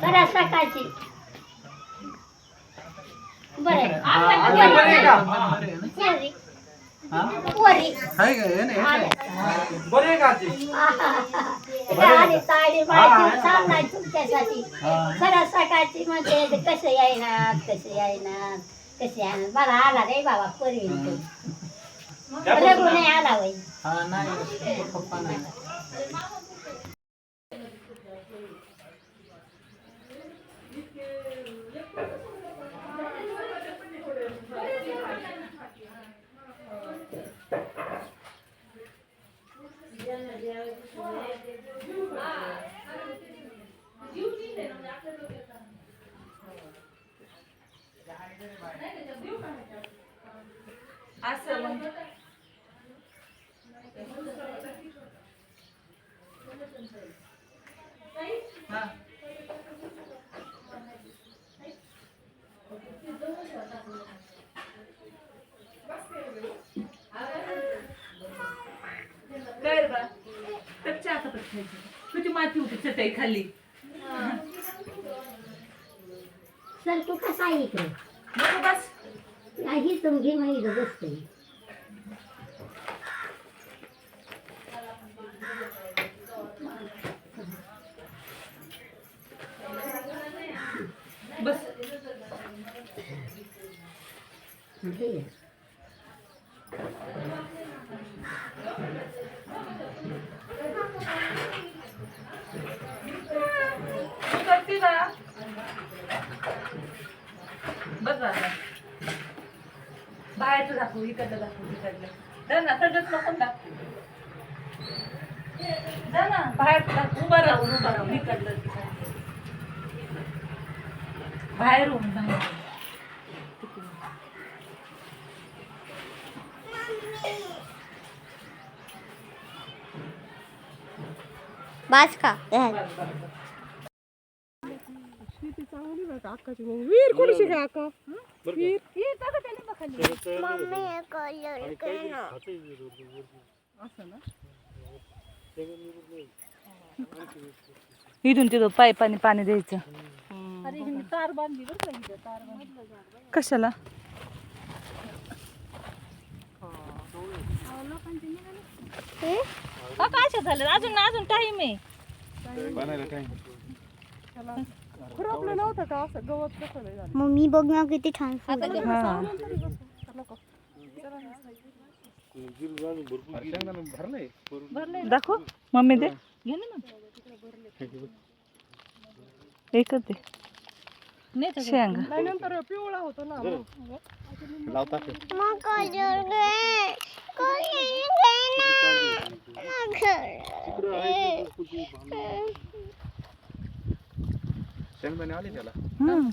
करा सकाळची. बरं. ताडी माहिती चाललाय तुमच्यासाठी. करा सकाळची म्हणजे कसं येईनात कसं येईनात कसे येणार? मला आला रे बाबा पूर्वी रघु नाही आला वय असं मग हा. काय रे बा कच्च्या हातातच खायचं तुझी माती होती चटई खाल्ली. सर तू कसा आहे इकडे? नको बस. नाही तुमची माहिती बसते. बस. ठीक आहे तू करते का बस बाबा बाहेरचं दाखवू इकडलं दाखवू इकडलं जा ना सगळंच नको दाखवू. जा ना बाहेरचं दाखवू उभं राहून उभं राहून इकडलं तिकडलं. बाहेरून बाहेर बास का? शेती चांगली बरं का? अक्काची मग मम्मी पाइप पानी पानी पाणी कसैलाई तार बांधली कशाला झालं टाइम खुरपलं नव्हतं का असं गवत कसं झालं. मग मी बघ ना किती छान फुल हा. नको. दाखव. मम्मी दे. घे ना मग. एकच दे. शेंगा. नाही नंतर पिवळा होतो ना. मग. हम्म.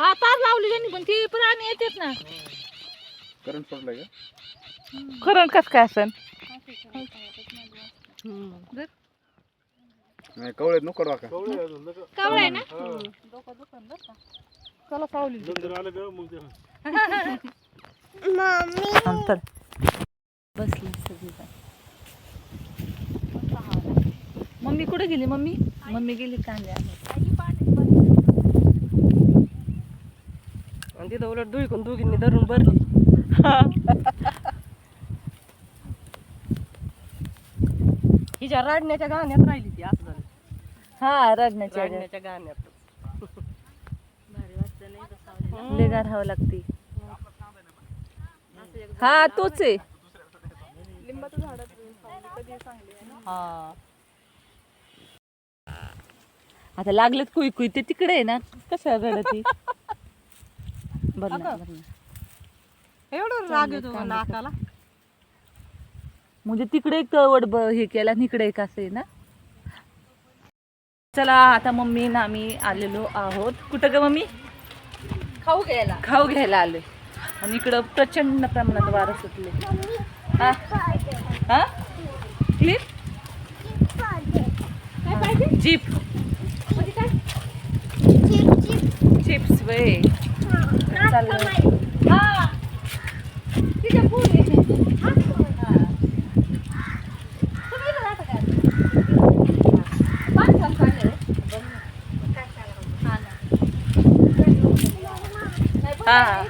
हा तार लावली त्यांनी पण ते प्राणी येतात ना. करंट सोडलाय का? करंट कस काय असन? नाही कवळेत नको का कावळा आहे ना? चला सावली अंतर बसली. मम्मी कुठे गेली? मम्मी? मम्मी गेली कांद्या आणि तिथं उलट दुईकून दोघींनी धरून भरली. हिच्या राडण्याच्या गाण्यात राहिली ती असं हा रडण्याच्या राडण्याच्या गाण्यात. लेगा राहावं लागते. हा तोच आहे. लिंबाचं झाड कधी चांगली आहे ना. हा. आता लागलेत कुई कुई ते तिकडे आहे ना. कसं रडती बरं ना, बरं ना. एवढं राग येतो नाकाला म्हणजे तिकडे एक वड ब- हे केला आणि इकडे एक असं आहे ना. चला आता मम्मी ना आम्ही आलेलो आहोत. कुठं ग मम्मी? खाऊ घ्यायला. खाऊ घ्यायला आलोय. आणि इकडं प्रचंड प्रमाणात वारं सुटले हा? क्लिप जीप चिप्स वे चाललं हा. तिच्या पूर्ण हा.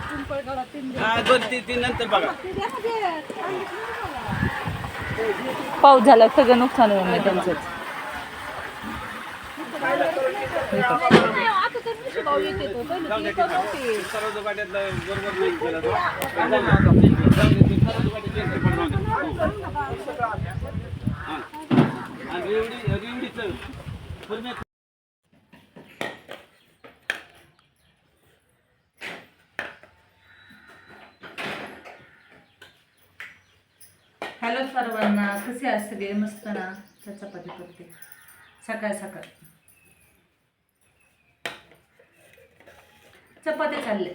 पाऊस झाला सगळं नुकसान होऊन गेलं. त्यांचं हॅलो सर्वांना कसे आज सगळे मस्त ना तर चपाती करते सकाळ सकाळ. चपाती चालले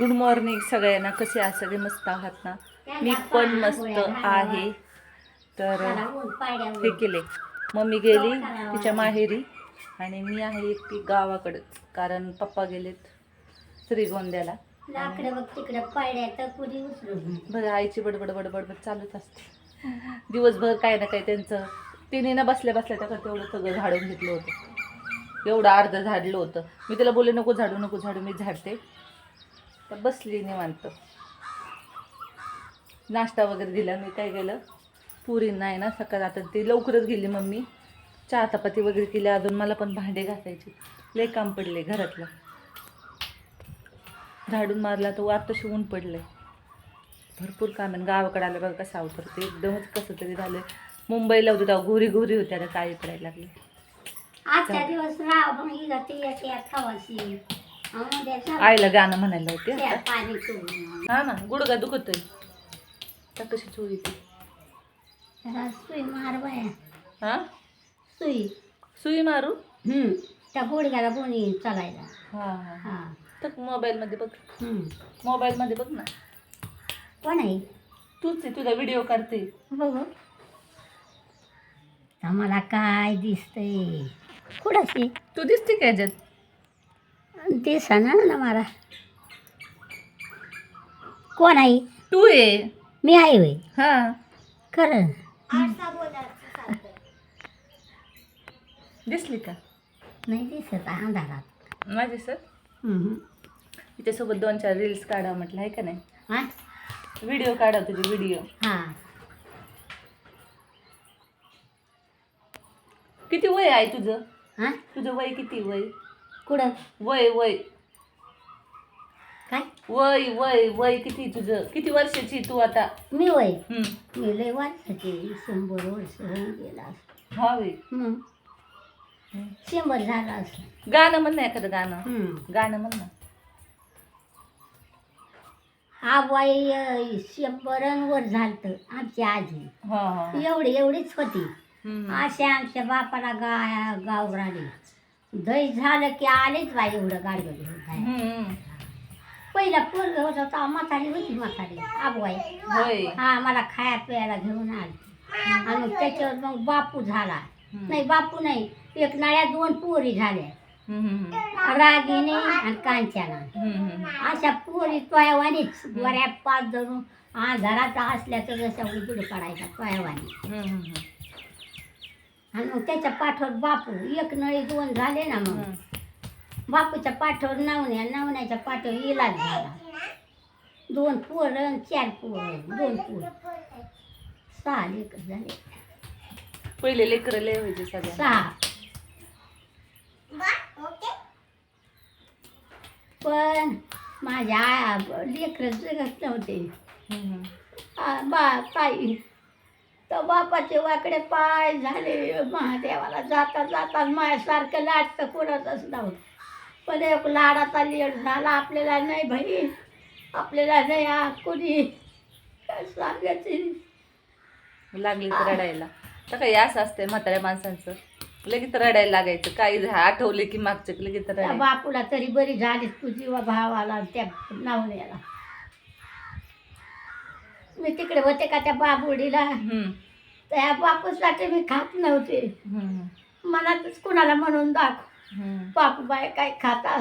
गुड मॉर्निंग सगळ्यांना. कसे आहात? सगळे मस्त आहात ना? मी पण मस्त आहे. तर हे केले. मम्मी गेली तिच्या माहेरी. आणि मी आहे एकटी गावाकडंच कारण पप्पा गेलेत श्रीगोंद्याला. बघ आईची बडबड बडबड बडबड चालूच असते. दिवसभर काय ना काय त्यांचं. तिने ना बसल्या बसल्या त्या तेवढं सगळं झाडून घेतलं होतं. एवढं अर्ध झाडलं होतं. मी तिला बोलले नको झाडू नको झाडू मी झाडते. तर बसली निवांत. नाश्ता वगैरे दिला मी काय केलं? पुरी नाही ना सकाळ आता ती लवकरच गेली मम्मी. चहा चपाती वगैरे केली अजून मला पण भांडे घासायचे. लय काम पडले घरातलं. झाडून मारला तर तशी ऊन पडलंय. भरपूर काम आहे. गावाकडे आलं बघा कसं अवतरते एकदमच कसं तरी झालं मुंबईला होतं तेव्हा घोरी घोरी होत्या आता काय पडायला लागले. आजच्या दिवस राव आईला गाणं म्हणायला होते हा. ना गुडगा दुखतोय. तर कशी जरा सुई मार हा? सुई. सुई मारू? त्या गुडघ्याला बोनी चालायला. हा हा. तर मोबाईलमध्ये बघ. मोबाईलमध्ये बघ ना. कोण आहे? तूच आहे तुझा व्हिडिओ करते बघू. आम्हाला काय दिसतंय? कुठंशी तू? दिसते का याच्यात दिसा ना ना मला. कोण आहे तू आहे मी आहे होय. हा. खरं. दिसली का? नाही दिसत अंधारात. माझे सर हम्म. तिच्यासोबत दोन चार रील्स काढा म्हटलं आहे का नाही? हा? व्हिडिओ काढा तुझे व्हिडिओ हा. किती वय आहे तुझं? हा? तुझं वय किती वय? कुठं? वय वय. काय? वय वय वय किती तुझं? किती वर्षाची तू आता? मी वय? हम्म. मी लय वाटते शंभर वर्ष होऊन गेला असं. हा वय हम्म. शंभर झालं असं. गाणं म्हण ना एखादं गाणं. गाणं म्हण ना. आबाई अं, शंभरांवर झालतं. आमची आजी. हा हा. एवढी एवढीच होती. हम्म. असे आमच्या बापाला गा गाव राहिले दही झालं की आलेच बाई एवढं गाडगं घेऊन बाहेर. हम्म. पहिला पोरग होता तेव्हा म्हातारी होती म्हातारी आबवाई होय. हा मला खाया प्यायला घेऊन आली. आणि मग त्याच्यावर मग बापू झाला. नाही बापू नाही एक नळ्या दोन पोरी झाल्या. हम्म, हम्म, रागिनी आणि हम्म, हम्म. अशा पोरी तोयावानीच बऱ्या पाच धरून आधारात असल्या तर जशा उजड पडायचा तोयावानी. हम्म, हम्म, आणि मग त्याच्या पाठवर बापू एक नळी दोन झाले ना मग. बापूच्या पाठवर नवण्या नवण्याच्या पाठवर इलाज झाला. दोन पोरं चार पोरं दोन पोर. सहा लेकर झाले. पहिले लेकरं लय व्हायचे सगळ्या. सहा. पण माझ्या लेकरं जगत नव्हते. आ, बा ताई. तर बापाचे वाकडे पाय झाले. महादेवाला जाता जाता माझ्यासारखं लाटतं कोणाचंच नव्हतं पण एक लाडाचा लेट झाला. आपल्याला नाही बहीण आपल्याला नाही आ कोणी. काय सांगायचं? लागली तर रडायला. तर काही असं असतंय म्हाताऱ्या माणसांचं. लगेच रडायला लागायचं. काही आठवले की मागचं लगेच रडायला बापूला तरी बरी झालीस तुझी व भावाला त्या नावण्याला मी तिकडे होते का त्या बाबुडीला? हम्म, त्या बापूसाठी मी खात नव्हते. हम्म, मनातच कुणाला म्हणून दाखव. हम्म. बापूबाई काय खाता